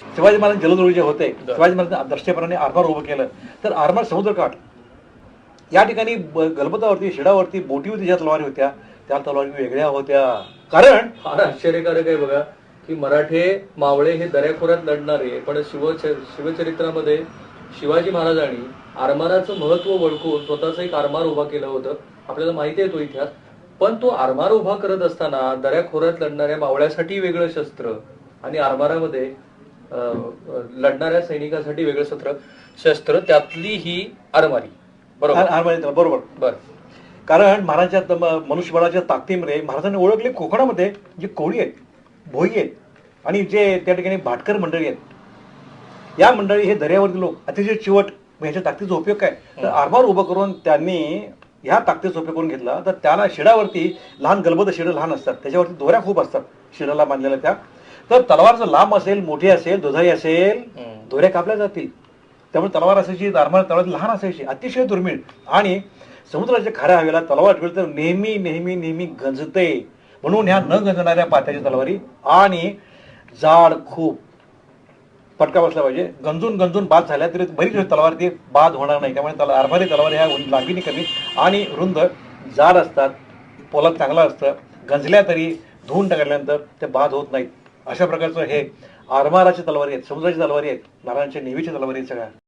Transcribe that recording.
शिवाजी महाराज जलदुर्ग जे होते शिवाजी महाराज दर्शेपणाने आरमार उभं केलं. तर आरमार समुद्रकाठ. या ठिकाणी गलबतावरती शिडावरती बोटीवरती ज्या तलवारी होत्या त्या तलवारी वेगळ्या होत्या. कारण फार आश्चर्यकारक आहे बघा की मराठे मावळे हे दऱ्याखोऱ्यात लढणारे पण शिव शिवचरित्रामध्ये शिवाजी महाराजांनी आरमाराचं महत्त्व ओळखून स्वतःच एक आरमार उभा केलं होतं. आपल्याला माहिती आहे तो इतिहास. पण तो आरमार उभा करत असताना दऱ्याखोऱ्यात लढणाऱ्या मावळ्यासाठी वेगळं शस्त्र आणि आरमारामध्ये लढणाऱ्या सैनिकासाठी वेगळं शस्त्र शस्त्र त्यातली ही आरमारी. बरोबर? आर- आरमारी बरोबर. बर. कारण महाराजांच्या मनुष्यबळाच्या ताकदीमध्ये महाराजांनी ओळखले कोकणामध्ये जे कोळी आहेत भोई आहेत आणि जे त्या ठिकाणी भाटकर मंडळी आहेत. या मंडळी हे दर्यावरती लोक अतिशय चिवट ह्याच्या ताकदीचा उपयोग काय? तर आरमार उभं करून त्यांनी ह्या ताकदीचा उपयोग करून घेतला. तर त्याला शिडावरती लहान गलबत शिडं लहान असतात. त्याच्यावरती दोऱ्या खूप असतात. शिडाला बांधलेल्या त्या. तर तलवार जर लांब असेल मोठी असेल दुधाई असेल. दोऱ्या कापल्या जातील. त्यामुळे तलवार असायची आरमार तलवार लहान असायची अतिशय दुर्मिळ. आणि समुद्राच्या खाऱ्या हवेला तलवार ठेवली तर नेहमी नेहमी नेहमी गंजते. म्हणून ह्या न गंजणाऱ्या पात्याच्या तलवारी आणि जाड खूप फटका बसला पाहिजे. गंजून गंजून बाद झाल्या तरी बरीच तलवार ती बाद होणार नाही. त्यामुळे तला आरमारी तलवार ह्या लांबीने कमी आणि रुंद जाड असतात पोलाद चांगला असतं. गंजल्या तरी धुवून टाकल्यानंतर ते बाद होत नाहीत. अशा प्रकारचं हे आरमाराच्या तलवारी आहेत समुद्राची तलवारी आहेत नारायणच्या नेहमीच्या तलवारी आहेत सगळ्या.